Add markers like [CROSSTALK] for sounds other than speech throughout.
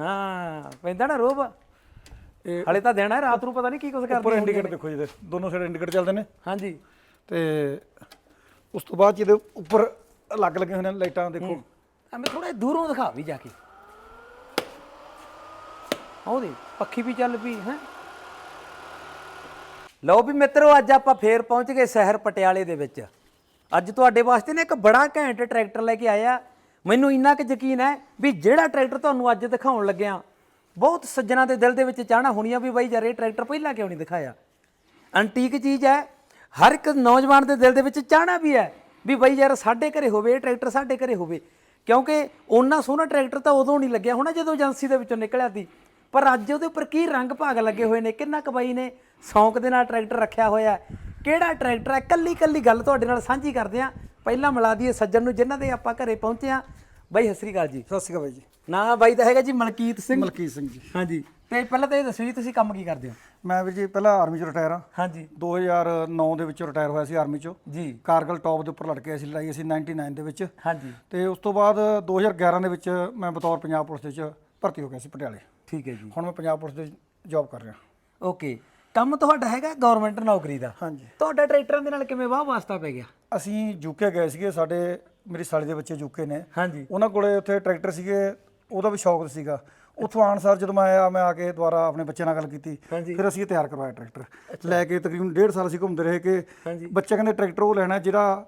ਹਾਂ ਪੈਂਦਾ ਨਾ ਰੋਬ। ਇਹ ਹਲੇ ਤਾਂ ਦੇਣਾ ਹੈ ਰਾਤ ਨੂੰ ਪਤਾ ਨਹੀਂ ਕੀ ਕੁਝ ਉੱਪਰ ਕਰਦੇ ਇੰਡੀਕੇਟਰ ਦੇਖੋ ਜੀ ਇਹਦੇ। ਦੋਨੋਂ ਸਾਈਡ ਇੰਡੀਕੇਟਰ ਚੱਲਦੇ ਨੇ। ਹਾਂਜੀ। ਤੇ ਉਸ ਤੋਂ ਬਾਅਦ ਜਿਹਦੇ ਉੱਪਰ ਅਲੱਗ ਲੱਗੇ ਹੋਏ ਨੇ ਲਾਈਟਾਂ ਦੇਖੋ। ਐਵੇਂ ਥੋੜਾ ਦੂਰੋਂ ਦਿਖਾ ਵੀ ਜਾ ਕੇ। ਆਉਦੇ ਪੱਖੀ ਵੀ ਚੱਲ ਪਈ ਹੈ। ਲਓ ਵੀ ਮਿੱਤਰੋ ਅੱਜ ਆਪਾਂ ਫੇਰ ਪਹੁੰਚ ਗਏ ਸ਼ਹਿਰ ਪਟਿਆਲੇ ਦੇ ਵਿੱਚ। ਅੱਜ ਤੁਹਾਡੇ ਵਾਸਤੇ ਨੇ ਇੱਕ ਬੜਾ ਘੈਂਟ ਟਰੈਕਟਰ ਲੈ ਕੇ ਆਇਆ। ਮੈਨੂੰ ਇੰਨਾ ਕੁ ਯਕੀਨ ਹੈ ਵੀ ਜਿਹੜਾ ਟਰੈਕਟਰ ਤੁਹਾਨੂੰ ਅੱਜ ਦਿਖਾਉਣ ਲੱਗਿਆ, ਬਹੁਤ ਸੱਜਣਾ ਦੇ ਦਿਲ ਦੇ ਵਿੱਚ ਚਾਹਣਾ ਹੋਣੀ ਆ ਵੀ ਬਾਈ ਯਾਰ ਇਹ ਟਰੈਕਟਰ ਪਹਿਲਾਂ ਕਿਉਂ ਨਹੀਂ ਦਿਖਾਇਆ? ਐਂਟੀਕ ਚੀਜ਼ ਹੈ, ਹਰ ਇੱਕ ਨੌਜਵਾਨ ਦੇ ਦਿਲ ਦੇ ਵਿੱਚ ਚਾਹਣਾ ਵੀ ਹੈ ਵੀ ਬਾਈ ਯਾਰ ਸਾਡੇ ਘਰੇ ਹੋਵੇ, ਇਹ ਟਰੈਕਟਰ ਸਾਡੇ ਘਰੇ ਹੋਵੇ। ਕਿਉਂਕਿ ਉਹਨਾਂ ਸੋਹਣਾ ਟਰੈਕਟਰ ਤਾਂ ਉਦੋਂ ਨਹੀਂ ਲੱਗਿਆ ਹੋਣਾ ਜਦੋਂ ਏਜੰਸੀ ਦੇ ਵਿੱਚੋਂ ਨਿਕਲਿਆ ਸੀ। ਪਰ ਅੱਜ ਉਹਦੇ ਉੱਪਰ ਕੀ ਰੰਗ ਭਾਗ ਲੱਗੇ ਹੋਏ ਨੇ, ਕਿੰਨਾ ਕੁ ਬਾਈ ਨੇ ਸ਼ੌਂਕ ਦੇ ਨਾਲ ਟਰੈਕਟਰ ਰੱਖਿਆ ਹੋਇਆ ਕਿਹੜਾ ਟਰੈਕਟਰ ਹੈ? ਕੱਲੀ ਕੱਲੀ ਗੱਲ ਤੁਹਾਡੇ ਨਾਲ ਸਾਂਝੀ ਕਰਦੇ ਆ ਪਹਿਲਾਂ ਮਿਲਾ ਦਈਏ ਸੱਜਣ ਨੂੰ ਜਿਨ੍ਹਾਂ ਦੇ ਆਪਾਂ ਘਰੇ ਪਹੁੰਚੇ ਆ ਬਾਈ ਸਤਿ ਸ੍ਰੀ ਅਕਾਲ ਜੀ। ਸਤਿ ਸ਼੍ਰੀ ਅਕਾਲ ਬਾਈ ਜੀ। ਨਾਂ ਬਾਈ ਦਾ ਹੈਗਾ ਜੀ ਮਲਕੀਤ ਸਿੰਘ। ਮਲਕੀਤ ਸਿੰਘ ਜੀ। ਹਾਂਜੀ। ਤੇ ਪਹਿਲਾਂ ਤਾਂ ਇਹ ਦੱਸੋ ਜੀ ਤੁਸੀਂ ਕੰਮ ਕੀ ਕਰਦੇ ਹੋ? ਮੈਂ ਵੀਰ ਜੀ ਪਹਿਲਾਂ ਆਰਮੀ ਚੋਂ ਰਿਟਾਇਰ ਹਾਂ। ਹਾਂਜੀ। 2009 ਦੇ ਵਿੱਚ ਰਿਟਾਇਰ ਹੋਇਆ ਸੀ ਆਰਮੀ ਚੋਂ। ਜੀ। ਕਾਰਗਲ ਟੌਪ ਦੇ ਉੱਪਰ ਲੜਕੇ ਅਸੀਂ ਲੜਾਈ ਅਸੀਂ 99 ਦੇ ਵਿੱਚ। ਹਾਂਜੀ। ਤੇ ਉਸ ਤੋਂ ਬਾਅਦ 2011 ਦੇ ਵਿੱਚ ਮੈਂ ਬਤੌਰ ਪੰਜਾਬ ਪੁਲਿਸ ਦੇ ਵਿੱਚ ਭਰਤੀ ਹੋ ਗਿਆ ਸੀ ਪਟਿਆਲੇ। ਠੀਕ ਹੈ ਜੀ। ਹੁਣ ਮੈਂ ਪੰਜਾਬ ਪੁਲਿਸ ਦੇ ਜੌਬ ਕਰ ਰਿਹਾ। ਓਕੇ ਕੰਮ ਤੁਹਾਡਾ ਹੈਗਾ ਗਵਰਨਮੈਂਟ ਨੌਕਰੀ ਦਾ। ਹਾਂਜੀ। ਤੁਹਾਡਾ ਟਰੈਕਟਰਾਂ ਦੇ ਨਾਲ ਕਿਵੇਂ ਵਾਹ ਵਾਸਤਾ ਪੈ ਗਿਆ? ਅਸੀਂ ਯੂਕੇ ਗਏ ਸੀਗੇ ਸਾਡੇ ਮੇਰੀ ਸਾਲੀ ਦੇ ਬੱਚੇ ਯੂਕੇ ਨੇ। ਹਾਂਜੀ। ਉਹਨਾਂ ਕੋਲੇ ਉੱਥੇ ਟਰੈਕਟਰ ਸੀਗੇ ਉਹਦਾ ਵੀ ਸ਼ੌਕ ਸੀਗਾ। ਉੱਥੋਂ ਆਉਣ ਸਾਰ ਜਦੋਂ ਮੈਂ ਆਇਆ ਮੈਂ ਆ ਕੇ ਦੁਬਾਰਾ ਆਪਣੇ ਬੱਚੇ ਨਾਲ ਗੱਲ ਕੀਤੀ। ਹਾਂਜੀ। ਫਿਰ ਅਸੀਂ ਇਹ ਤਿਆਰ ਕਰਵਾਇਆ ਟਰੈਕਟਰ। ਲੈ ਕੇ ਤਕਰੀਬਨ ਡੇਢ ਸਾਲ ਅਸੀਂ ਘੁੰਮਦੇ ਰਹੇ ਕਿ ਹਾਂਜੀ। ਬੱਚੇ ਕਹਿੰਦੇ ਟਰੈਕਟਰ ਉਹ ਲੈਣਾ ਜਿਹੜਾ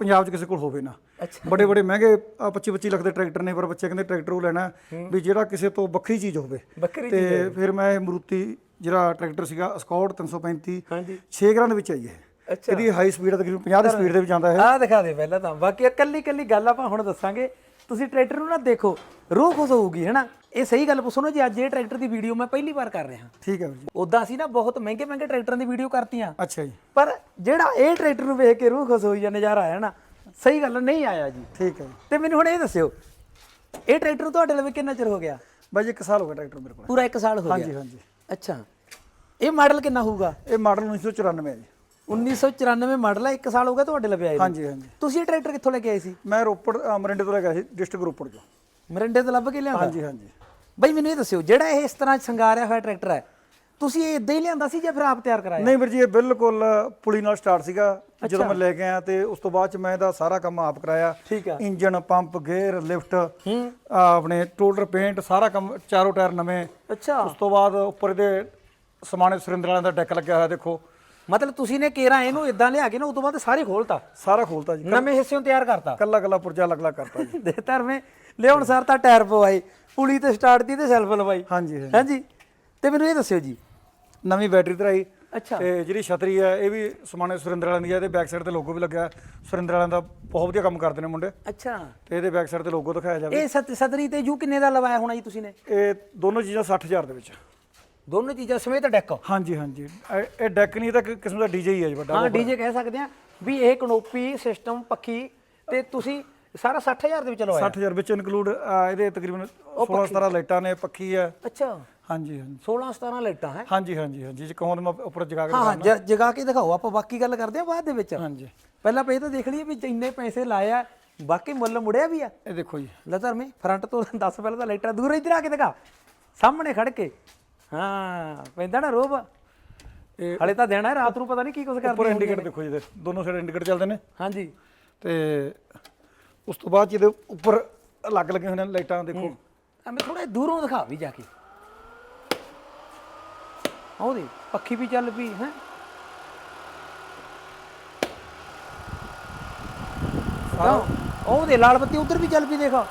ਪੰਜਾਬ 'ਚ ਕਿਸੇ ਕੋਲ ਹੋਵੇ ਨਾ। ਅੱਛਾ। ਬੜੇ ਬੜੇ ਮਹਿੰਗੇ 25 25 ਲੱਖ ਦੇ ਟਰੈਕਟਰ ਨੇ ਪਰ ਬੱਚੇ ਕਹਿੰਦੇ ਟਰੈਕਟਰ ਉਹ ਲੈਣਾ ਵੀ ਜਿਹੜਾ ਕਿਸੇ ਤੋਂ ਵੱਖਰੀ ਚੀਜ਼ ਹੋਵੇ। ਤੇ ਫਿਰ ਮੈਂ ਇਹ ਮਰੂਤੀ ਜਿਹੜਾ ਟਰੈਕਟਰ ਸੀਗਾ ਸਕਾਟ 335 ਹਾਂਜੀ। 6 ਗਰਾਂ ਦੇ ਵਿੱਚ ਆਈ ਹੈ ਅੱਛਾ। ਇਹਦੀ ਹਾਈ ਸਪੀਡ ਤਕਰੀਬਨ 50 ਦੀ ਸਪੀਡ ਦੇ ਵਿੱਚ ਜਾਂਦਾ ਹੈ ਆਹ ਦਿਖਾ ਦੇ ਪਹਿਲਾਂ ਤਾਂ। ਬਾਕੀ ਇਕੱਲੀ ਇਕੱਲੀ ਗੱਲ ਆਪਾਂ ਹੁਣ ਦੱਸਾਂਗੇ। ਤੁਸੀਂ ਟਰੈਕਟਰ ਨੂੰ ਨਾ ਦੇਖੋ ਰੂਹ ਖੁਸ਼ ਹੋਊਗੀ ਹੈਨਾ ਇਹ ਸਹੀ ਗੱਲ ਪੁੱਛੋ ਨਾ ਜੀ ਅੱਜ ਇਹ ਟਰੈਕਟਰ ਦੀ ਵੀਡੀਓ ਮੈਂ ਪਹਿਲੀ ਵਾਰ ਕਰ ਰਿਹਾ। ਠੀਕ ਹੈ ਜੀ। ਉਦਾਂ ਅਸੀਂ ਨਾ ਬਹੁਤ ਮਹਿੰਗੇ ਮਹਿੰਗੇ ਟਰੈਕਟਰਾਂ ਦੀ ਵੀਡੀਓ ਕਰਤੀਆਂ। ਅੱਛਾ ਜੀ। ਪਰ ਜਿਹੜਾ ਇਹ ਟਰੈਕਟਰ ਨੂੰ ਵੇਖ ਕੇ ਰੂਹ ਖੁਸ਼ ਹੋਈ ਜਾਂ ਨਜ਼ਾਰਾ ਆਇਆ ਨਾ ਸਹੀ ਗੱਲ ਨਹੀਂ ਆਇਆ ਜੀ। ਠੀਕ ਹੈ ਤੇ ਮੈਨੂੰ ਹੁਣ ਇਹ ਦੱਸਿਓ ਇਹ ਟਰੈਕਟਰ ਤੁਹਾਡੇ ਲਈ ਕਿੰਨਾ ਚਿਰ ਹੋ ਗਿਆ? ਬਾਈ ਜੀ ਇੱਕ ਸਾਲ ਹੋ ਗਿਆ ਟਰੈਕਟਰ ਮੇਰੇ ਕੋਲ। ਪੂਰਾ 1 ਸਾਲ ਹੋ ਹਾਂਜੀ ਗਿਆ ਹਾਂਜੀ। ਅੱਛਾ। ਇਹ ਮਾਡਲ ਕਿੰਨਾ ਹੋਊਗਾ? ਇਹ ਮਾਡਲ 1994 ਹੈ ਜੀ। 1994 ਮਾਡਲ ਹੈ 1 ਸਾਲ ਹੋ ਗਿਆ ਤੁਹਾਡੇ ਆਏ ਨੂੰ। ਹਾਂਜੀ ਹਾਂਜੀ। ਤੁਸੀਂ ਇਹ ਟਰੈਕਟਰ ਕਿੱਥੋਂ ਲੈ ਕੇ ਆਏ ਸੀ? ਮੈਂ ਰੋਪੜ ਅ, ਮਰਿੰਡੇ ਤੋਂ ਲੈ ਗਿਆ ਸੀ ਡਿਸਟ੍ਰਿਕਟ ਰੋਪੜ ਤੋਂ। ਮਰਿੰਡੇ ਤੋਂ ਲੱਭ ਕੇ ਲਿਆਂਦਾ? ਹਾਂਜੀ ਹਾਂਜੀ। ਬਈ ਮੈਨੂੰ ਇਹ ਦੱਸਿਓ ਜਿਹੜਾ ਇਹ ਇਸ ਤਰ੍ਹਾਂ ਸ਼ਿੰਗਾਰਿਆ ਹੋਇਆ ਟਰੈਕਟਰ ਹੈ ਤੁਸੀਂ ਇਹ ਇਦਾਂ ਹੀ ਲਿਆਂਦਾ ਸੀ ਜਾਂ ਫਿਰ ਆਪ ਤਿਆਰ ਕਰਾਇਆ? ਨਹੀਂ ਵੀਰ ਜੀ ਇਹ ਬਿਲਕੁਲ ਪੁਲੀ ਨਾਲ ਸਟਾਰਟ ਸੀਗਾ ਜਦੋਂ ਮੈਂ ਲੈ ਕੇ ਆਇਆ ਤੇ ਉਸ ਤੋਂ ਬਾਅਦ ਚ ਮੈਂ ਇਹਦਾ ਸਾਰਾ ਕੰਮ ਆਪ ਕਰਾਇਆ। ਠੀਕ ਆ। ਇੰਜਨ ਪੰਪ ਗੇਅਰ ਲਿਫਟ ਆਪਣੇ ਟੋਟਲ ਪੇਂਟ ਸਾਰਾ ਕੰਮ ਚਾਰੋਂ ਟਾਇਰ ਨਵੇਂ। ਅੱਛਾ। ਉਸ ਤੋਂ ਬਾਅਦ ਉੱਪਰ ਇਹਦੇ ਸਮਾਨੇ ਸੁਰਿੰਦਰ ਵਾਲਿਆਂ ਦਾ ਡੈਕ ਲੱਗਿਆ ਹੋਇਆ ਦੇਖੋ। ਮਤਲਬ ਤੁਸੀਂ ਨੇ ਕੇਰਾ ਇਹਨੂੰ ਇਦਾਂ ਲਿਆ ਕੇ ਨਾ ਉਸ ਤੋਂ ਬਾਅਦ ਸਾਰੇ ਖੋਲਤਾ? ਸਾਰਾ ਖੋਲਤਾ ਜੀ। ਨਵੇਂ ਹਿੱਸਿਆਂ ਤਿਆਰ ਕਰਤਾ? ਕੱਲਾ ਕੱਲਾ ਪੁਰਜਾ ਅਲੱਗ ਕਰਤਾ ਜੀ। [LAUGHS] ਦੇ ਧਰਮੇ ਲਿਆਉਣ ਸਾਰ ਤਾਂ ਟਾਇਰ ਪਵਾਏ ਪੁਲੀ ਤੇ ਸਟਾਰਟ ਦੀ ਤੇ ਸੈਲਫ ਲਵਾਈ। ਹਾਂਜੀ ਹਾਂਜੀ। ਹਾਂਜੀ ਤੇ ਮੈਨੂੰ ਇਹ ਦੱਸਿਓ ਜੀ। ਨਵੀਂ ਬੈਟਰੀ ਧਰਾਈ ਅੱਛਾ। ਤੇ ਜਿਹੜੀ ਛਤਰੀ ਹੈ ਇਹ ਵੀ ਸਮਾਨੇ ਸੁਰਿੰਦਰ ਵਾਲਿਆਂ ਦੀ ਹੈ ਇਹਦੇ ਬੈਕ ਸਾਈਡ ਤੇ ਲੋਗੋ ਵੀ ਲੱਗਾ ਹੈ। ਸੁਰਿੰਦਰ ਵਾਲਿਆਂ ਦਾ ਬਹੁਤ ਵਧੀਆ ਕੰਮ ਕਰਦੇ ਨੇ ਮੁੰਡੇ। ਅੱਛਾ। ਤੇ ਇਹਦੇ ਬੈਕ ਸਾਈਡ ਤੇ ਲੋਗੋ ਦਿਖਾਇਆ ਜਾਵੇ। ਇਹ ਸਤ ਤੇ ਜੂ ਕਿੰਨੇ ਦਾ ਲਵਾਇਆ ਹੋਣਾ ਜੀ ਤੁਸੀਂ ਨੇ? ਇਹ ਦੋਨੋਂ ਚੀਜ਼ਾਂ 60000 ਦੇ ਵਿੱਚ। ਦੋਨੋਂ ਚੀਜ਼ਾਂ ਸਮੇਤ ਡੈਕ ਹਾਂਜੀ ਹਾਂਜੀ। ਇਹ- ਇਹ ਡੈਕ ਨਹੀਂ ਇਹ ਤਾਂ ਇੱਕ ਕਿਸਮ ਦਾ ਡੀਜੇ ਹੀ ਹੈ ਜੀ ਵੱਡਾ ਹਾਂ ਡੀਜੇ ਕਹਿ ਸਕਦੇ ਆ ਵੀ ਇਹ ਕਨੋਪੀ ਸਿਸਟਮ ਪੱਖੀ ਤੇ ਤੁਸੀਂ ਸਾਰਾ 60000 ਦੇ ਵਿੱਚ ਲਵਾਇਆ। 60000 ਵਿੱਚ ਇਨਕਲੂਡ ਇਹਦੇ ਤਕਰੀਬਨ 16 17 ਲਾਈਟਾਂ ਨੇ ਪੱਖੀ ਹੈ। ਅੱਛਾ। ਹਾਂਜੀ ਹਾਂਜੀ। 16 17 ਲਾਈਟਾਂ ਹੈ। ਹਾਂਜੀ ਹਾਂਜੀ ਹਾਂਜੀ। ਜੇ ਕਹੋ ਤਾਂ ਮੈਂ ਉੱਪਰ ਜਗਾ ਕੇ ਹਾਂ ਹਾਂ ਜ- ਜਗਾ ਕੇ ਦਿਖਾਓ। ਆਪਾਂ ਬਾਕੀ ਗੱਲ ਕਰਦੇ ਆ ਬਾਅਦ ਦੇ ਵਿੱਚ। ਹਾਂਜੀ। ਪਹਿਲਾਂ ਪੇ ਤਾਂ ਦੇਖ ਲਈਏ ਵੀ ਇੰਨੇ ਪੈਸੇ ਲਾਇਆ ਬਾਕੀ ਮੁੱਲ ਮੁੜਿਆ ਵੀ ਆ। ਇਹ ਦੇਖੋ ਜੀ। ਲੈ ਧਰਮੇ ਫਰੰਟ ਤੋਂ ਦੱਸ ਪਹਿਲਾਂ ਤਾਂ ਲਾਈਟਾਂ ਦੂਰ ਇੱਧਰ ਆ ਕੇ ਦਿਖਾ। ਸਾਹਮਣੇ ਖੜ ਕੇ। ਹਾਂ ਪੈਂਦਾ ਨਾ ਰੋਬ। ਇਹ ਹਲੇ ਤਾਂ ਦੇਣਾ ਹੈ ਰਾਤ ਨੂੰ ਪਤਾ ਨਹੀਂ ਕੀ ਕੁਝ ਉੱਪਰ ਕਰਦੇ ਇੰਡੀਕੇਟਰ ਦੇਖੋ ਜੀ ਇਹਦੇ ਦੋਨੋਂ ਸਾਈਡ ਇੰਡੀਕੇਟਰ ਚੱਲਦੇ ਨੇ। ਹਾਂਜੀ। ਤੇ ਉਸ ਤੋਂ ਬਾਅਦ ਜਿਹਦੇ ਉੱਪਰ ਅਲੱਗ ਲੱਗੇ ਹੋਏ ਨੇ ਲਾਈਟਾਂ ਦੇਖੋ। ਐਵੇਂ ਥੋੜਾ ਦੂਰੋਂ ਦਿਖਾ ਵੀ ਜਾ ਕੇ। ਆਉਦੇ ਪੱਖੀ ਵੀ ਚੱਲ ਪਈ ਹੈ। ਉਹਦੇ ਲਾਲ ਬੱਤੀ ਉਧਰ ਵੀ ਚੱਲ ਪਈ ਦੇਖੋ।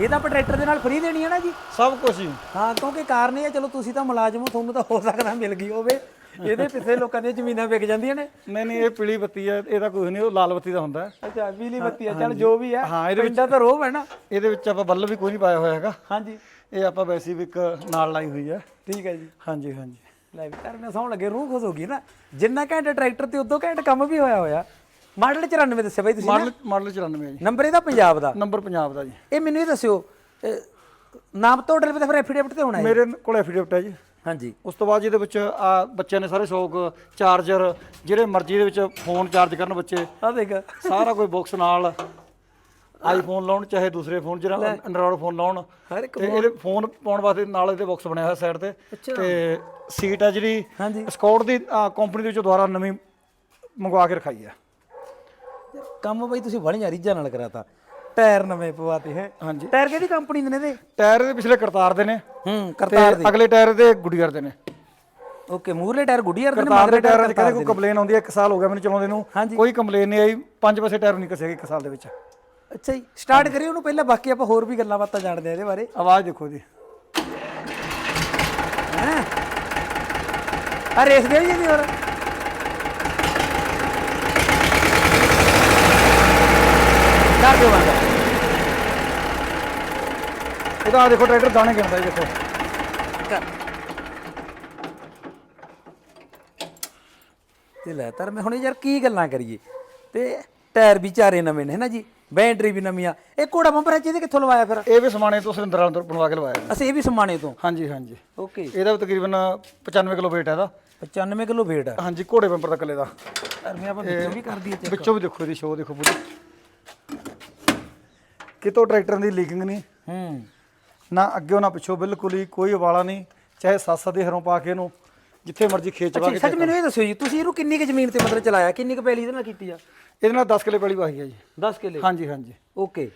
ਇਹ ਤਾਂ ਆਪਾਂ ਟਰੈਕਟਰ ਦੇ ਨਾਲ ਫ੍ਰੀ ਦੇਣੀ ਹੈ ਨਾ ਜੀ। ਸਭ ਕੁਝ ਹੀ ਹਾਂ ਕਿਉਂਕਿ ਕਾਰਨ ਇਹ ਹੈ ਚਲੋ ਤੁਸੀਂ ਤਾਂ ਮੁਲਾਜ਼ਮ ਹੋ ਤੁਹਾਨੂੰ ਤਾਂ ਹੋ ਸਕਦਾ ਮਿਲ ਗਈ ਹੋਵੇ। ਇਹਦੇ ਪਿੱਛੇ ਲੋਕਾਂ ਦੀਆਂ ਜ਼ਮੀਨਾਂ ਵਿਕ ਜਾਂਦੀਆਂ ਨੇ। ਨਹੀਂ ਨਹੀਂ ਇਹ ਪੀਲੀ ਬੱਤੀ ਹੈ ਇਹਦਾ ਕੋਈ ਨਹੀਂ ਉਹ ਲਾਲ ਬੱਤੀ ਦਾ ਹੁੰਦਾ। ਹੈ। ਅੱਛਾ ਬੀਲੀ ਬੱਤੀ ਆ ਚੱਲ ਜੋ ਵੀ ਹੈ ਹਾਂ, ਇਹਦੇ ਪਿੰਡਾਂ ਤਾਂ ਰੋਹ ਹੈ ਨਾ। ਇਹਦੇ ਵਿੱਚ ਆਪਾਂ ਬੱਲਬ ਵੀ ਕੋਈ ਨਹੀਂ ਪਾਇਆ ਹੋਇਆ ਹੈਗਾ। ਹਾਂਜੀ। ਇਹ ਆਪਾਂ ਵੈਸੇ ਵੀ ਇੱਕ ਨਾਲ ਲਾਈ ਹੋਈ ਹੈ ਠੀਕ ਹੈ ਜੀ। ਹਾਂਜੀ ਹਾਂਜੀ। ਲੈ ਵੀ ਧਰਮੇ ਸੌਣ ਲੱਗੇ ਰੂਹ ਖੁਸ਼ ਹੋ ਗਈ ਨਾ। ਜਿੰਨਾ ਘੰਟ ਟਰੈਕਟਰ ਤੇ ਉਦੋਂ ਘੰਟ ਕੰਮ ਵੀ ਹੋਇਆ ਹੋਇਆ। ਮਾਡਲ 94 ਦੱਸਿਆ ਬਾਈ ਤੁਸੀਂ? ਮਾਡਲ ਮਾਡਲ 94 ਹੈ ਜੀ। ਨੰਬਰ ਇਹਦਾ ਪੰਜਾਬ ਦਾ? ਨੰਬਰ ਪੰਜਾਬ ਦਾ ਜੀ। ਇਹ ਮੈਨੂੰ ਇਹ ਦੱਸਿਓ ਨਾਮ ਤੋਂ ਡਿਲ ਤੇ ਫਿਰ ਐਫੀਡੇਵਿਟ ਤੇ ਹੋਣਾ ਹੈ? ਮੇਰੇ ਕੋਲ ਐਫੀਡੇਵਿਟ ਹੈ ਜੀ। ਹਾਂਜੀ। ਉਸ ਤੋਂ ਬਾਅਦ ਜਿਹਦੇ ਵਿੱਚ ਆ ਬੱਚਿਆਂ ਨੇ ਸਾਰੇ ਸ਼ੌਕ ਚਾਰਜਰ ਜਿਹੜੇ ਮਰਜ਼ੀ ਦੇ ਵਿੱਚ ਫੋਨ ਚਾਰਜ ਕਰਨ ਬੱਚੇ। ਆ ਦੇਖ। ਸਾਰਾ ਕੋਈ ਬਾਕਸ ਨਾਲ ਆਈਫੋਨ ਲਾਉਣ ਚਾਹੇ ਦੂਸਰੇ ਫੋਨ ਜਿਹੜਾ ਐਂਡਰੋਇਡ ਫੋਨ ਲਾਉਣ। ਹਰ ਇੱਕ ਤੇ ਇਹਦੇ ਫੋਨ ਪਾਉਣ ਵਾਸਤੇ ਨਾਲ ਇਹਦੇ ਬਾਕਸ ਬਣਿਆ ਹੋਇਆ ਸਾਈਡ ਤੇ। ਤੇ ਸੀਟ ਆ ਜਿਹੜੀ ਹਾਂਜੀ। ਸਕਾਟ ਦੀ ਕੰਪਨੀ ਦੇ ਵਿੱਚੋਂ ਦੁਬਾਰਾ ਨਵੀਂ ਮੰਗਵਾ ਕੇ ਰਖਾਈ ਆ ਕੰਮ ਬਈ ਤੁਸੀਂ ਬੜੀਆਂ ਰੀਝਾਂ ਨਾਲ ਕਰਾਤਾ। ਟਾਇਰ ਨਵੇਂ ਪਵਾਤੇ ਹੈ। ਹਾਂਜੀ। ਟਾਇਰ ਕਿਹਦੀ ਕੰਪਨੀ ਦੇ ਨੇ ਇਹਦੇ? ਟਾਇਰ ਦੇ ਪਿਛਲੇ ਕਰਤਾਰ ਦੇ ਨੇ। ਹੂੰ ਕਰਤਾਰ ਦੇ। ਅਗਲੇ ਟਾਇਰ ਦੇ ਗੁੱਡੀਅਰ ਦੇ ਨੇ। ਓਕੇ ਮੂਰਲੇ ਟਾਇਰ ਗੁੱਡੀਅਰ ਦੇ ਨੇ ਦੇ ਮਗਰਲੇ ਟਾਇਰਾਂ ਕਰਤਾਰ ਕਹਿੰਦੇ ਕੋਈ ਕੰਪਲੇਨ ਆਉਂਦੀ ਹੈ ਇੱਕ ਸਾਲ ਹੋ ਗਿਆ ਮੈਨੂੰ ਚਲਾਉਂਦੇ ਨੂੰ। ਕੋਈ ਕੰਪਲੇਨ ਨਹੀਂ ਆਈ ਪੰਜ ਪੈਸੇ ਟਾਇਰ ਨਹੀਂ ਕਸੇ ਇੱਕ ਸਾਲ ਦੇ ਵਿੱਚ। ਅੱਛਾ ਜੀ ਸਟਾਰਟ ਕਰੀਏ ਉਹਨੂੰ ਪਹਿਲਾਂ ਬਾਕੀ ਆਪਾਂ ਹੋਰ ਵੀ ਗੱਲਾਂ ਬਾਤਾਂ ਜਾਣਦੇ ਆ ਇਹਦੇ ਬਾਰੇ। ਆਵਾਜ਼ ਦੇਖੋ ਜੀ। ਹੈ? ਆ ਰੇਸ ਦੇ ਜੀ ਹੋਰ। ਦਿਓ ਬੰਦਾ ਇਹਦਾ ਦੇਖੋ ਟਰੈਕਟਰ ਦਾਣੇ ਗਿਣਦਾ ਜੀ ਦੇਖੋ। ਤੇ ਲੈ ਤਰ ਮੈਂ ਹੁਣ ਯਾਰ ਕੀ ਗੱਲਾਂ ਕਰੀਏ? ਤੇ ਟਾਇਰ ਵੀ ਚਾਰੇ ਨਵੇਂ ਨੇ ਹੈ ਨਾ ਜੀ? ਬੈਟਰੀ ਵੀ ਨਵੀਂ ਆ। ਇਹ ਕੋੜਾ ਬੰਪਰ ਹੈ ਜਿਹਦੇ ਕਿੱਥੋਂ ਲਵਾਇਆ ਫਿਰ? ਇਹ ਵੀ ਸਮਾਣੇ ਤੋਂ ਸਿੰਦਰਾਂ ਤੋਂ ਬਣਵਾ ਕੇ ਲਵਾਇਆ। ਅਸੀਂ ਇਹ ਵੀ ਸਮਾਣੇ ਤੋਂ? ਹਾਂਜੀ ਹਾਂਜੀ। ਓਕੇ। ਇਹਦਾ ਵੀ ਤਕਰੀਬਨ 95 ਕਿਲੋ weight ਹੈ ਇਹਦਾ। 95 ਕਿਲੋ weight ਆ। ਹਾਂਜੀ ਘੋੜੇ ਬੰਪਰ ਦਾ ਕੱਲੇ ਦਾ। ਯਾਰ ਮੈਂ ਆਪਾਂ ਵਿੱਚੋਂ ਵੀ ਕਰ ਦਈਏ। ਵਿੱਚੋਂ ਵੀ ਦੇਖੋ ਇਹਦੀ ਸ਼ੋਅ ਦੇਖੋ ਪੂਰੀ। ਕਿਤੋਂ ਟਰੈਕਟਰ ਦੀ ਲੀਕਿੰਗ ਨਹੀਂ। ਹੂੰ। ਨਾ ਅੱਗਿਓਂ ਨਾ ਪਿੱਛੋਂ ਬਿਲਕੁਲ ਹੀ ਕੋਈ ਉਬਾਲਾ ਨਹੀਂ ਚਾਹੇ ਸੱਤ ਦੇ ਹਰੋਂ ਪਾ ਕੇ ਇਹਨੂੰ ਜਿੱਥੇ ਮਰਜ਼ੀ ਖੇਚ ਵਾ ਅੱਛਾ ਕੇ ਸੱਚ ਮੈਨੂੰ ਇਹ ਦੱਸਿਓ ਜੀ ਤੁਸੀਂ ਇਹਨੂੰ ਕਿੰਨੀ ਕੁ ਜ਼ਮੀਨ ਤੇ ਮਤਲਬ ਚਲਾਇਆ ਕਿੰਨੀ ਕੁ ਪੈਲੀ ਇਹਦੇ ਨਾਲ ਕੀਤੀ ਆ? ਇਹਦੇ ਨਾਲ 10 ਕਿਲੇ ਪੈਲੀ ਵਾਹੀ ਹੈ ਜੀ। 10 ਕਿੱਲੇ? ਹਾਂਜੀ ਹਾਂਜੀ। ਓਕੇ।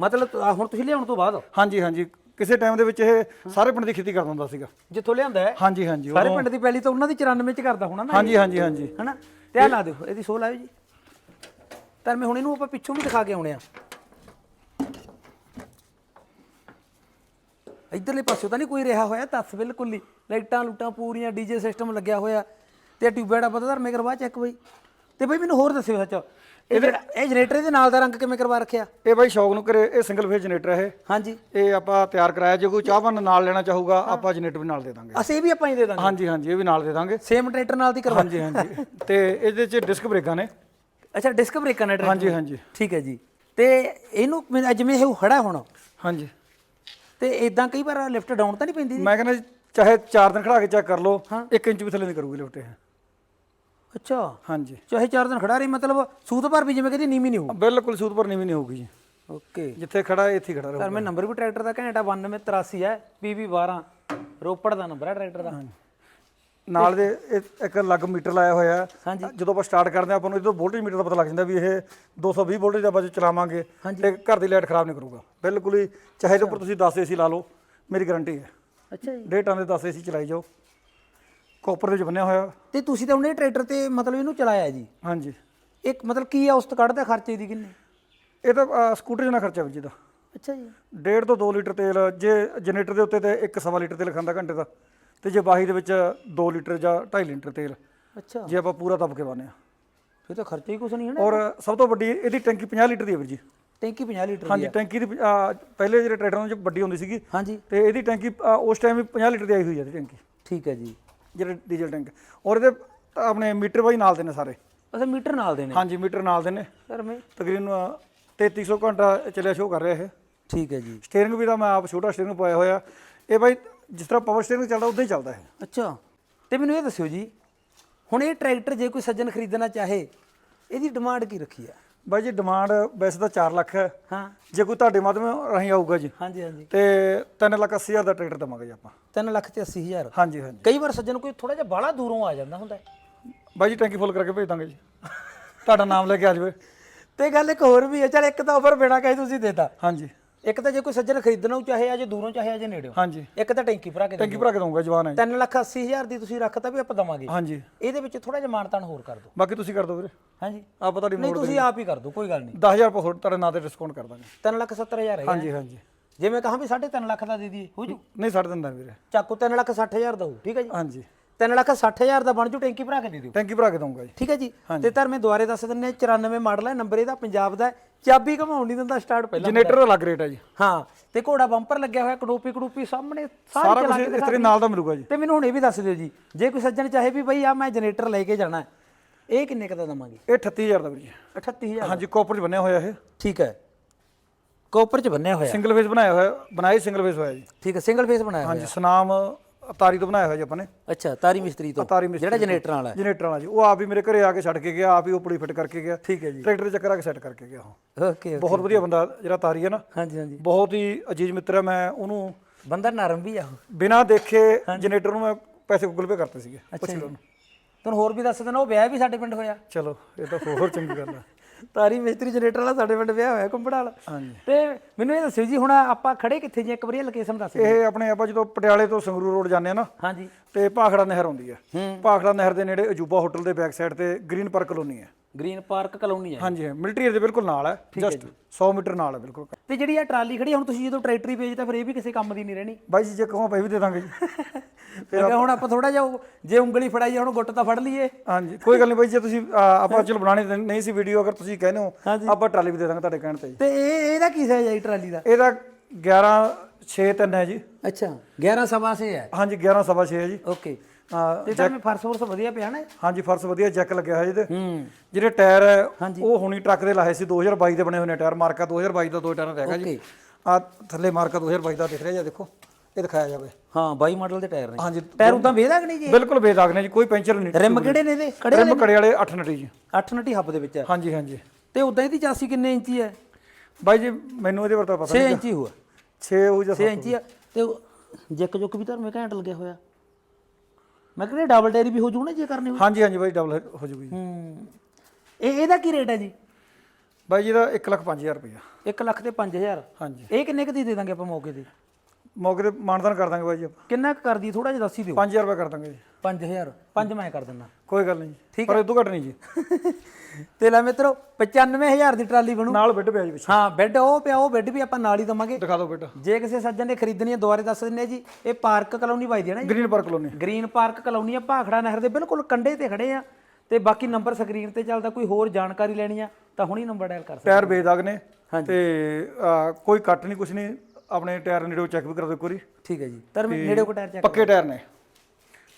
ਮਤਲਬ ਆਹ ਹੁਣ ਤੁਸੀਂ ਲਿਆਉਣ ਤੋਂ ਬਾਅਦ? ਹਾਂਜੀ ਹਾਂਜੀ। ਕਿਸੇ ਟਾਈਮ ਦੇ ਵਿੱਚ ਇਹ ਸਾਰੇ ਪਿੰਡ ਦੀ ਖੇਤੀ ਕਰਦਾ ਹੁੰਦਾ ਸੀਗਾ। ਜਿੱਥੋਂ ਲਿਆਂਦਾ ਹੈ? ਹਾਂਜੀ ਹਾਂਜੀ। ਸਾਰੇ ਪਿੰਡ ਦੀ ਪੈਲੀ ਤਾਂ ਉਹਨਾਂ ਦੀ 94 ਚ ਕਰਦਾ ਹੋਣਾ ਨਾ ਹਾਂਜੀ ਹਾਂਜੀ ਹਾਂਜੀ। ਹਨਾ? ਧਿਆਨ ਲਾ ਦਿਓ ਇਹਦੀ ਸੋਹ ਲਾਇਓ ਜੀ। ਤਾਂ ਮੈਂ ਹੁਣ ਇਹਨੂੰ ਆਪਾਂ ਪਿੱਛੋਂ ਵੀ ਦਿਖਾ ਕੇ ਆਉਣੇ ਆ। ਇਧਰਲੇ ਪਾਸੇ ਤਾਂ ਨਹੀਂ ਕੋਈ ਰਿਹਾ ਹੋਇਆ ਤੱਸ ਬਿਲਕੁਲ ਹੀ। ਲਾਈਟਾਂ ਲੂਟਾਂ ਪੂਰੀਆਂ ਡੀਜੇ ਸਿਸਟਮ ਲੱਗਿਆ ਹੋਇਆ। ਤੇ ਟਿਊਬਾ ਦਾ ਪਤਾ ਧਰਮੇ ਕਰਵਾ ਚੈੱਕ ਬਈ। ਤੇ ਬਈ ਮੈਨੂੰ ਹੋਰ ਦੱਸਿਓ ਸੱਚ। ਇਹ ਜਿਹੜਾ ਇਹ ਜਨਰੇਟਰ ਦੇ ਨਾਲ ਦਾ ਰੰਗ ਕਿਵੇਂ ਕਰਵਾ ਰੱਖਿਆ? ਇਹ ਬਾਈ ਸ਼ੌਕ ਨੂੰ ਕਰੇ ਇਹ ਸਿੰਗਲ ਫੇਜ਼ ਜਨਰੇਟਰ ਹੈ ਹਾਂਜੀ। ਇਹ ਆਪਾਂ ਤਿਆਰ ਕਰਾਇਆ ਜੇ ਕੋਈ ਚਾਹਵਾਨ ਨਾਲ ਲੈਣਾ ਚਾਹੂਗਾ ਆਪਾਂ ਜਨਰੇਟਰ ਵੀ ਨਾਲ ਦੇ ਦਾਂਗੇ। ਅਸੀਂ ਇਹ ਵੀ ਆਪਾਂ ਹੀ ਦੇ ਦਾਂਗੇ। ਹਾਂਜੀ ਹਾਂਜੀ ਇਹ ਵੀ ਨਾਲ ਦੇ ਦਾਂਗੇ। ਸੇਮ ਟਰੈਕਟਰ ਨਾਲ ਦੀ ਕਰਵਾ ਹਾਂਜੀ ਹਾਂਜੀ। ਤੇ ਇਹਦੇ 'ਚ ਡਿਸਕ ਬ੍ਰੇਕਾਂ ਨੇ। ਅੱਛਾ ਡਿਸਕ ਬ੍ਰੇਕਾਂ ਨੇ ਹਾਂਜੀ ਹਾਂਜੀ। ਠੀਕ ਹੈ ਜੀ। ਤੇ ਇਹਨੂੰ ਜਿਵੇਂ ਇਹ ਖੜਾ ਹੁਣ। ਹਾਂਜੀ। ਤੇ ਇਦਾਂ ਕਈ ਵਾਰ ਲਿਫਟ ਡਾਊਨ ਤਾਂ ਨਹੀਂ ਪੈਂਦੀ ਮੈਂ ਕਹਿੰਦਾ ਚਾਹੇ 4 ਦਿਨ ਖੜਾ ਕੇ ਚੈੱਕ ਕਰ ਲਓ 1 ਇੰਚ ਵੀ ਥੱਲੇ ਨਹੀਂ ਕਰੂਗੀ ਲਿਫਟ ਇਹ। ਅੱਛਾ। ਹਾਂਜੀ। ਚਾਹੇ 4 ਦਿਨ ਖੜਾ ਰਹੀ ਮਤਲਬ ਸੂਤ ਭਰ ਵੀ ਜਿਵੇਂ ਕਹਿੰਦੀ ਨੀਵੀਂ ਨਹੀਂ ਹੋਊ। ਬਿਲਕੁਲ ਸੂਤ ਪਰ ਨੀਵੀਂ ਨਹੀਂ ਹੋਊਗੀ ਜੀ। ਓਕੇ। ਜਿੱਥੇ ਖੜਾ ਇੱਥੇ ਖੜਾ ਰਹੂ ਸਰ ਮੈਂ ਨੰਬਰ ਵੀ ਟਰੈਕਟਰ ਦਾ ਘੰਟਾ 9283 ਹੈ PB 12 ਰੋਪੜ ਦਾ ਨੰਬਰ ਹੈ ਟਰੈਕਟਰ ਦਾ। ਨਾਲ ਦੇ ਇਹ- ਇੱਕ ਅਲੱਗ ਮੀਟਰ ਲਾਇਆ ਹੋਇਆ ਹੈ। ਹਾਂਜੀ। ਜਦੋਂ ਆਪਾਂ ਸਟਾਰਟ ਕਰਦੇ ਹਾਂ ਆਪਾਂ ਨੂੰ ਇਹਦੋਂ ਵੋਲਟੇਜ ਮੀਟਰ ਦਾ ਪਤਾ ਲੱਗ ਜਾਂਦਾ ਵੀ ਇਹ 220 ਵੋਲਟੇਜ ਦਾ ਆਪਾਂ ਜੋ ਚਲਾਵਾਂਗੇ ਤੇ ਘਰ ਦੀ ਲਾਈਟ ਖਰਾਬ ਨਹੀਂ ਕਰੂਗਾ। ਬਿਲਕੁਲ ਹੀ ਚਾਹੇ ਇਹਦੇ ਉੱਪਰ ਤੁਸੀਂ 10 ਏਸੀ ਲਾ ਲਓ ਮੇਰੀ ਗਾਰੰਟੀ ਹੈ। ਅੱਛਾ ਜੀ। ਡੇਢ ਟਨ ਦੇ 10 ਏਸੀ ਚਲਾਈ ਜਾਓ। ਕੋਪਰ ਦੇ ਵਿੱਚ ਬੰਨਿਆ ਹੋਇਆ। ਤੇ ਤੁਸੀਂ ਤਾਂ ਉਹਨੇ ਟਰੈਕਟਰ ਤੇ ਮਤਲਬ ਇਹਨੂੰ ਚਲਾਇਆ ਜੀ। ਹਾਂਜੀ। ਇੱਕ ਮਤਲਬ ਕੀ ਆ ਉਸ ਤੋਂ ਕੱਢਦਾ ਖਰਚੇ ਦੀ ਕਿੰਨੇ? ਇਹ ਤਾਂ ਅਹ, ਸਕੂਟਰ ਜਿਹਾ ਖਰਚਾ ਵਿੱਚ ਇਹਦਾ ਅੱਛਾ ਜੀ। ਡੇਢ ਤੋਂ 2 ਲੀਟਰ ਤੇਲ ਜੇ ਜਨਰੇਟਰ ਦੇ ਉੱਤੇ ਤੇ 1.5 ਲੀਟਰ ਤੇਲ ਖਾਂਦਾ ਘੰਟੇ ਦਾ। ਤੇ ਜੇ ਵਾਹੀ ਦੇ ਵਿੱਚ 2 ਲੀਟਰ ਜਾਂ 2.5 ਲੀਟਰ ਤੇਲ ਅੱਛਾ। ਜੇ ਆਪਾਂ ਪੂਰਾ ਦਬ ਕੇ ਪਾਉਂਦੇ ਹਾਂ। ਫਿਰ ਤਾਂ ਖਰਚਾ ਹੀ ਕੁਛ ਨਹੀਂ ਹੈ ਨਾ। ਔਰ ਸਭ ਤੋਂ ਵੱਡੀ ਇਹਦੀ ਟੈਂਕੀ 50 ਲੀਟਰ ਦੀ ਹੈ ਵੀਰ ਜੀ। ਟੈਂਕੀ 50 ਲੀਟਰ ਦੀ ਹਾਂਜੀ ਟੈਂਕੀ ਦੀ ਪਹਿਲੇ ਜਿਹੜੇ ਟਰੈਕਟਰਾਂ 'ਚ ਵੱਡੀ ਹੁੰਦੀ ਸੀਗੀ ਹਾਂਜੀ। ਤੇ ਇਹਦੀ ਟੈਂਕੀ ਉਸ ਟਾਈਮ ਵੀ 50 ਲੀਟਰ ਦੀ ਆਈ ਹੋਈ ਹੈ ਇਹਦੀ ਟੈਂਕੀ। ਠੀਕ ਹੈ ਜੀ। ਜਿਹੜੇ ਡੀਜ਼ਲ ਟੈਂਕ। ਔਰ ਇਹਦੇ ਆਪਣੇ ਮੀਟਰ ਬਾਈ ਨਾਲ ਦੇ ਨੇ ਸਾਰੇ। ਅੱਛਾ ਮੀਟਰ ਨਾਲ ਦੇ ਨੇ? ਹਾਂਜੀ ਮੀਟਰ ਨਾਲ ਦੇ ਨੇ। ਸਰ ਮੈਂ ਤਕਰੀਬਨ ਅਹ, 3300 ਘੰਟਾ ਚੱਲਿਆ ਸ਼ੋਅ ਕਰ ਰਿਹਾ ਇਹ। ਠੀਕ ਹੈ ਜੀ। ਸਟੀਅਰਿੰਗ ਵੀ ਤਾਂ ਮੈਂ ਆਪ ਛੋਟਾ ਸਟੀਅਰਿੰਗ ਪਾਇਆ ਹੋਇਆ। ਇਹ ਬਾਈ ਜਿਸ ਤਰ੍ਹਾਂ ਪਾਵਰ ਸਟੀਅਰਿੰਗ ਚੱਲਦਾ ਉਦਾਂ ਹੀ ਚੱਲਦਾ ਹੈ ਅੱਛਾ। ਤੇ ਮੈਨੂੰ ਇਹ ਦੱਸਿਓ ਜੀ ਹੁਣ ਇਹ ਟਰੈਕਟਰ ਜੇ ਕੋਈ ਸੱਜਣ ਖਰੀਦਣਾ ਚਾਹੇ ਇਹਦੀ ਡਿਮਾਂਡ ਕੀ ਰੱਖੀ ਆ? ਬਾਈ ਜੀ ਡਿਮਾਂਡ ਵੈਸੇ ਤਾਂ 4 ਲੱਖ ਹੈ। ਹਾਂ। ਜੇ ਕੋਈ ਤੁਹਾਡੇ ਮਾਧਿਅਮ ਰਾਹੀਂ ਆਊਗਾ ਜੀ। ਹਾਂਜੀ ਹਾਂਜੀ। ਤੇ 3 ਲੱਖ 80 ਹਜ਼ਾਰ ਦਾ ਟਰੈਕਟਰ ਦਵਾਂਗੇ ਜੀ ਆਪਾਂ। 3 ਲੱਖ ਤੇ 80 ਹਜ਼ਾਰ? ਹਾਂਜੀ ਹਾਂਜੀ। ਕਈ ਵਾਰ ਸੱਜਣ ਕੋਈ ਥੋੜਾ ਜਿਹਾ ਬਾਹਲਾ ਦੂਰੋਂ ਆ ਜਾਂਦਾ ਹੁੰਦਾ। ਹੈ। ਬਾਈ ਜੀ ਟੈਂਕੀ ਫੁੱਲ ਕਰਕੇ ਭੇਜ ਦਾਂਗੇ ਜੀ। ਤੁਹਾਡਾ ਨਾਮ ਲੈ ਕੇ ਆ ਜਾਵੇ। ਤੇ ਗੱਲ ਇੱਕ ਹੋਰ ਵੀ ਹੈ ਚਲ ਇੱਕ ਤਾਂ ਆਫਰ ਬਿਨਾ ਕਹੇ ਤੁਸੀਂ ਦੇਤਾ। ਹਾਂਜੀ। ਇੱਕ ਤਾਂ ਜੇ ਕੋਈ ਸੱਜਣ ਖਰੀਦਣਾ ਉਹ ਚਾਹੇ ਅਜੇ ਦੂਰੋਂ ਚਾਹੇ ਅਜੇ ਨੇੜਿਓਂ ਹਾਂਜੀ। ਇੱਕ ਤਾਂ ਟੈਂਕੀ ਭਰਾ ਕੇ ਟੈਂਕੀ ਭਰਾ ਕੇ ਦਊਂਗਾ ਜਵਾਨ ਹੈ ਜੀ। 3 ਲੱਖ 80 ਹਜ਼ਾਰ ਦੀ ਤੁਸੀਂ ਰੱਖਤਾ ਵੀ ਆਪਾਂ ਦਵਾਂਗੇ। ਹਾਂਜੀ। ਇਹਦੇ ਵਿੱਚ ਥੋੜਾ ਜਿਹਾ ਮਾਨਤਾਨ ਹੋਰ ਕਰ ਦਿਓ। ਬਾਕੀ ਤੁਸੀਂ ਕਰ ਦਿਓ ਵੀਰੇ। ਹਾਂਜੀ। ਆਪਾਂ ਤੁਹਾਡੀ ਨਹੀਂ ਤੁਸੀਂ ਆਪ ਹੀ ਕਰ ਦਿਓ ਕੋਈ ਗੱਲ ਨਹੀਂ। 10000 ਰੁਪਏ ਹੋਰ ਤੁਹਾਡੇ ਨਾਂ ਤੇ ਡਿਸਕਾਊਂਟ ਕਰ ਦਾਂਗੇ। 3 ਲੱਖ 70 ਹਜ਼ਾਰ ਹੈ। ਹਾਂਜੀ ਹਾਂਜੀ। ਜੇ ਮੈਂ ਕਹਾਂ ਵੀ 3.5 ਲੱਖ ਦਾ ਦੇ ਦਈਏ ਹੋ ਜੂ। ਨਹੀਂ ਛੱਡ ਦਿੰਦਾ ਵੀਰੇ। ਚਾਕੂ 3 ਲੱਖ 60 ਹਜ਼ਾਰ ਦਾ ਠੀਕ ਹੈ ਜੀ। ਹਾਂਜੀ। 3 ਲੱਖ 60 ਹਜ਼ਾਰ ਦਾ ਬਣ ਜੂ ਟੈਂਕੀ ਭਰਾ ਕੇ ਦੇ ਦਿਓ। ਟੈਂਕੀ ਭਰਾ ਕੇ ਦਊਂਗਾ ਜੀ। ਠੀਕ ਹੈ ਜੀ? ਤੇ ਧਰ ਮੈਂ ਦੁਬਾਰੇ ਦੱਸ ਦਿੰਨੇ 94 ਮਾਡਲ ਹੈ ਨੰਬਰ ਇਹਦਾ ਪੰਜਾਬ ਦਾ। ਚਾਬੀ ਘਮਾਉਣ ਨਹੀਂ ਦਿੰਦਾ ਸਟਾਰਟ ਪਹਿਲਾਂ ਜਨਰੇਟਰ ਦਾ ਅਲੱਗ ਰੇਟ ਹੈ ਜੀ। ਹਾਂ ਤੇ ਘੋੜਾ ਬੰਪਰ ਲੱਗਿਆ ਹੋਇਆ ਕਡੋਪੀ ਕਡੂਪੀ ਸਾਹਮਣੇ ਸਾਰੀ ਕੁਝ ਇਸ ਤਰ੍ਹਾਂ ਨਾਲ ਦਾ ਮਿਲੂਗਾ ਜੀ। ਤੇ ਮੈਨੂੰ ਹੁਣ ਇਹ ਵੀ ਦੱਸ ਦਿਓ ਜੀ ਜੇ ਕੋਈ ਸੱਜਣ ਚਾਹੇ ਵੀ ਬਈ ਆ ਮੈਂ ਜਨਰੇਟਰ ਲੈ ਕੇ ਜਾਣਾ ਇਹ ਕਿੰਨੇ ਕਦਾ ਦਵਾਂਗੇ? ਇਹ 38000 ਦਾ ਵੀਰ ਜੀ। 38000 ਹਾਂਜੀ ਕਾਪਰ 'ਚ ਬਣਿਆ ਹੋਇਆ ਇਹ। ਠੀਕ ਹੈ। ਕੋਪਰ ਚ ਬੰਨਿਆ ਹੋਇਆ। ਸਿੰਗਲ ਫੇਸ ਬਣਾਇਆ ਹੋਇਆ ਬਣਾਈ ਸਿੰਗਲ ਫੇਸ ਹੋਇਆ ਜੀ। ਠੀਕ ਹੈ ਸਿੰਗਲ ਫੇਸ ਬਣਾਇਆ ਹਾਂਜੀ ਸੁਨਾਮ ਤਾਰੀ ਤੋਂ ਬਣਾਇਆ ਹੋਇਆ ਜੀ ਆਪਾਂ ਨੇ। ਅੱਛਾ ਤਾਰੀ ਮਿਸਤਰੀ ਤੋਂ? ਤਾਰੀ ਮਿਸਤਰੀ ਜਿਹੜਾ ਜਨਰੇਟਰਾਂ ਵਾਲਾ ਹੈ। ਜਨਰੇਟਰ ਵਾਲਾ ਜੀ। ਉਹ ਆਪ ਹੀ ਮੇਰੇ ਘਰੇ ਆ ਕੇ ਛੱਡ ਕੇ ਗਿਆ ਆਪ ਹੀ ਉਹ ਪੁੜੀ ਫਿੱਟ ਕਰਕੇ ਗਿਆ। ਠੀਕ ਹੈ ਜੀ। ਟਰੈਕਟਰ ਚੱਕਰ ਆ ਕੇ ਸੈੱਟ ਕਰਕੇ ਗਿਆ ਉਹ। ਓਕੇ ਬਹੁਤ ਵਧੀਆ ਬੰਦਾ ਜਿਹੜਾ ਤਾਰੀ ਹੈ ਨਾ। ਹਾਂਜੀ ਹਾਂਜੀ। ਬਹੁਤ ਹੀ ਅਜੀਜ਼ ਮਿੱਤਰ ਹੈ ਮੈਂ ਉਹਨੂੰ ਬੰਦਾ ਨਰਮ ਵੀ ਆ ਉਹ। ਬਿਨਾਂ ਦੇਖੇ ਜਨਰੇਟਰ ਨੂੰ ਮੈਂ ਪੈਸੇ ਗੂਗਲ ਪੇ ਕਰਤੇ ਸੀਗੇ ਪੁੱਛ ਲਓ ਉਹਨੂੰ। ਤੁਹਾਨੂੰ ਹੋਰ ਵੀ ਦੱਸ ਦੇਣਾ ਉਹ ਵਿਆਹ ਵੀ ਸਾਡੇ ਪਿੰਡ ਹੋਇਆ। ਚਲੋ ਇਹ ਤਾਂ ਹੋਰ ਚੰਗੀ ਗੱਲ ਹੈ ਤਾਰੀ ਮਿਸਤਰੀ ਜਨਰੇਟਰ ਵਾਲਾ ਸਾਡੇ ਪਿੰਡ ਵਿਆਹ ਹੋਇਆ ਕੁੰਬੜਾ ਵਾਲਾ। ਹਾਂਜੀ। ਤੇ ਮੈਨੂੰ ਇਹ ਦੱਸਿਓ ਜੀ ਹੁਣ ਆਪਾਂ ਖੜੇ ਕਿੱਥੇ ਜੀ? ਇੱਕ ਵਾਰੀ ਲੋਕੇਸ਼ਨ ਦੱਸ ਦਿਓ। ਇਹ ਆਪਣੇ ਆਪਾਂ ਜਦੋਂ ਪਟਿਆਲੇ ਤੋਂ ਸੰਗਰੂਰ ਰੋਡ ਜਾਂਦੇ ਆ ਨਾ ਹਾਂਜੀ। ਤੇ ਭਾਖੜਾ ਨਹਿਰ ਆਉਂਦੀ ਹੈ ਹੂੰ। ਭਾਖੜਾ ਨਹਿਰ ਦੇ ਨੇੜੇ ਅਜੂਬਾ ਹੋਟਲ ਦੇ ਬੈਕ ਸਾਈਡ ਤੇ ਗ੍ਰੀਨ ਪਾਰਕ ਕਲੋਨੀ ਹੈ ਗ੍ਰੀਨ ਪਾਰਕ ਕਲੋਨੀ ਹੈ ਹਾਂਜੀ ਮਿਲਟਰੀ ਦੇ ਬਿਲਕੁਲ ਨਾਲ ਹੈ ਜਸਟ 100 ਮੀਟਰ ਨਾਲ ਹੈ ਬਿਲਕੁਲ। ਤੇ ਜਿਹੜੀ ਆ ਟਰਾਲੀ ਖੜੀ ਆ, ਹੁਣ ਤੁਸੀਂ ਜਦੋਂ ਟਰੈਕਟਰੀ ਵੇਚਦਾ ਫਿਰ ਇਹ ਵੀ ਕਿਸੇ ਕੰਮ ਦੀ ਨਹੀਂ ਰਹਿਣੀ। ਬਾਈ ਜੀ ਜੇ ਕਹੋ ਪੈ ਵੀ ਦੇ ਦਾਂਗੇ ਜੀ। ਫਿਰ ਹੁਣ ਆਪਾਂ ਥੋੜਾ ਜਿਹਾ ਉਹ- ਜੇ ਉਂਗਲੀ ਫੜਾਈ ਹੁਣ ਗੁੱਟ ਤਾਂ ਫੜ ਲਈਏ। ਹਾਂਜੀ ਕੋਈ ਗੱਲ ਨਹੀਂ ਬਾਈ ਜੇ ਤੁਸੀਂ ਆ, ਆਪਾਂ ਚਲ ਬਣਾਣੀ ਨਹੀਂ ਸੀ ਵੀਡੀਓ ਅਗਰ ਤੁਸੀਂ ਕਹਿੰਦੇ ਹੋ ਆਪਾਂ ਟਰਾਲੀ ਵੀ ਦੇ ਦਾਂਗੇ ਤੁਹਾਡੇ ਕਹਿਣ ਤੇ ਜੀ। ਤੇ ਇਹ ਇਹਦਾ ਕੀ ਸਾਈਜ਼ ਹੈ ਟਰਾਲੀ ਦਾ? ਇਹਦਾ 11 6 3 ਹੈ ਜੀ। ਅੱਛਾ 11 ਸਵਾ ਸੇ ਹੈ। ਹਾਂਜੀ 11 ਸਵਾ 6 ਹੈ ਜੀ। ਓਕੇ ਆ, ਤੇ ਤਾਂ ਮੈਂ ਫਰਸ ਫਰਸ ਵਧੀਆ ਪਿਆ ਨਾ ਹਾਂਜੀ ਫਰਸ਼ ਵਧੀਆ ਜੈਕ ਲੱਗਿਆ ਹੋਇਆ ਇਹਦੇ। ਹੂੰ। ਜਿਹੜੇ ਟਾਇਰ ਹੈ ਉਹ ਹੁਣੀ ਟਰੱਕ ਦੇ ਲਾਏ ਸੀ 2022 ਦੇ ਬਣੇ ਹੋਏ ਨੇ ਟਾਇਰ। ਮਾਰਕਾ 2022 ਦਾ ਦੋ ਟਾਇਰ ਰਹੇਗਾ ਜੀ। ਆ ਥੱਲੇ ਮਾਰਕਾ 2022 ਦਾ ਦਿਖ ਰਿਹਾ ਜੀ ਦੇਖੋ। ਇਹ ਦਿਖਾਇਆ ਜਾਵੇ। ਹਾਂ 22 ਮਾਡਲ ਦੇ ਟਾਇਰ ਨੇ। ਹਾਂਜੀ। ਟਾਇਰ ਉਦਾਂ ਕਿ ਨਹੀਂ ਜੀ ਬਿਲਕੁਲ ਬੇਦਾਗ ਨੇ ਜੀ ਕੋਈ ਪੈਂਚਰ ਨਹੀਂ। ਰਿਮ ਕਿਹੜੇ ਨੇ ਇਹਦੇ? ਕੜੇ ਰਿਮ ਕੜੇ ਵਾਲੇ 8 ਨਟੀ ਜੀ। 8 ਨਟੀ ਹੱਬ ਦੇ ਵਿੱਚ ਹੈ। ਹਾਂਜੀ ਹਾਂਜੀ। ਤੇ ਉਦਾਂ ਇਹਦੀ ਚਾਸੀ ਕਿੰਨੇ ਇੰਚੀ ਹੈ? ਬਾਈ ਜੀ ਮੈਨੂੰ ਇਹਦੇ ਬਾਰੇ ਤਾਂ ਪਤਾ 6 ਨਹੀਂ ਇੰਚੀ ਹੋਆ 6 ਉਹ ਜਾਂ 6 ਇੰਚੀ ਆ। ਤੇ ਜਿੱਕ ਜੁੱਕ ਵੀ ਧਰਮੇ ਘੈਂਟ ਲੱਗਿਆ ਹੋਇਆ। ਮੈਂ ਕਹਿੰਦਾ ਡਬਲ ਟਾਇਰ ਵੀ ਹੋ ਜੂ ਨਾ ਜੇ ਕਰਨੀ ਹੋਵੇ ਹਾਂਜੀ ਹਾਂਜੀ ਬਾਈ ਡਬਲ ਹੋ ਜੂਗੀ ਹੂੰ। ਇਹ ਇਹਦਾ ਕੀ ਰੇਟ ਹੈ ਜੀ? ਬਾਈ ਜੀ ਦਾ 1 ਲੱਖ 5000 ਰੁਪਇਆ। 1 ਲੱਖ ਤੇ 5000 ਹਾਂਜੀ। ਇਹ ਕਿੰਨੇ ਕੁ ਦੀ ਦੇ ਦਾਂਗੇ ਆਪਾਂ ਮੌਕੇ ਤੇ? ਮੌਕੇ ਤੇ ਮਾਨਦਾਨ ਕਰ ਦਾਂਗੇ ਬਾਈ ਜੀ ਆਪਾਂ। ਕਿੰਨਾ ਕੁ ਕਰਦੀ ਥੋੜਾ ਜਿਹਾ ਦੱਸ ਦਿਓ? 5000 ਰੁਪਏ ਕਰ ਦਾਂਗੇ ਜੀ। 5000 5 ਮੈਂ ਕਰ ਦਿੰਦਾ। ਕੋਈ ਗੱਲ ਨਹੀਂ ਜੀ। ਪਰ ਇਦੋਂ ਘੱਟ ਨਹੀਂ ਜੀ। [LAUGHS] ਤੇ ਲੈ ਮਿੱਤਰੋ 95000 ਦੀ ਟਰਾਲੀ ਬਣੂ। ਨਾਲ ਬੈੱਡ ਪਿਆ ਜੀ ਪਿੱਛੇ। ਹਾਂ ਬੈੱਡ ਉਹ ਪਿਆ ਉਹ ਬੈੱਡ ਵੀ ਆਪਾਂ ਨਾਲ ਹੀ ਦਵਾਂਗੇ। ਦਿਖਾ ਦਿਓ ਬੈੱਡ। ਜੇ ਕਿਸੇ ਸੱਜਣ ਨੇ ਖਰੀਦਣੀ ਹੈ ਦੁਬਾਰੇ ਦੱਸ ਦਿੰਨੇ ਜੀ ਇਹ ਪਾਰਕ ਕਲੋਨੀ ਵੱਜਦੀ ਹੈ ਨਾ ਜੀ। Green park colony. Green park colony ਆ ਭਾਖੜਾ ਨਹਿਰ ਦੇ ਬਿਲਕੁਲ ਕੰਢੇ ਤੇ ਖੜੇ ਆ। ਤੇ ਬਾਕੀ ਨੰਬਰ ਸਕਰੀਨ ਤੇ ਚੱਲਦਾ ਕੋਈ ਹੋਰ ਜਾਣਕਾਰੀ ਲੈਣੀ ਆ ਤਾਂ ਹੁਣੀ ਨੰਬਰ ਡਾਇਲ ਕਰ ਸਕਦੇ ਟਾਇਰ ਬੇਦਾਗ ਨੇ ਤੇ ਕੋਈ ਕੱਟ ਨਹੀਂ ਕੁਛ ਨਹੀਂ। ਆਪਣੇ ਟਾਇਰ ਨੇੜੇ ਚੈੱਕ ਵੀ ਕਰ ਦਿਓ ਇੱਕ ਵਾਰੀ। ਠੀਕ ਹੈ ਜੀ। ਤਰ ਨੇੜੇ ਕੋ ਟਾਇਰ ਚੈੱਕ ਪੱਕੇ ਟਾਇਰ ਨੇ।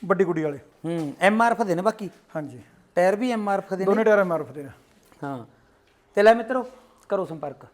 ਵੱਡੀ ਗੁੱਡੀ ਵਾਲੇ। ਹੂੰ ਐਮ ਆਰ ਐਫ ਦੇ ਨੇ ਬਾਕੀ? ਹਾਂਜੀ। ਟਾਇਰ ਵੀ ਐਮ ਆਰ ਐਫ ਦੇ ਨੇ? ਦੋਨੇ ਟਾਇਰ ਐਮਆਰਐਫ ਦੇ ਨੇ। ਹਾਂ। ਤੇ ਲੈ ਮਿੱਤਰੋ ਕਰੋ ਸੰਪਰਕ।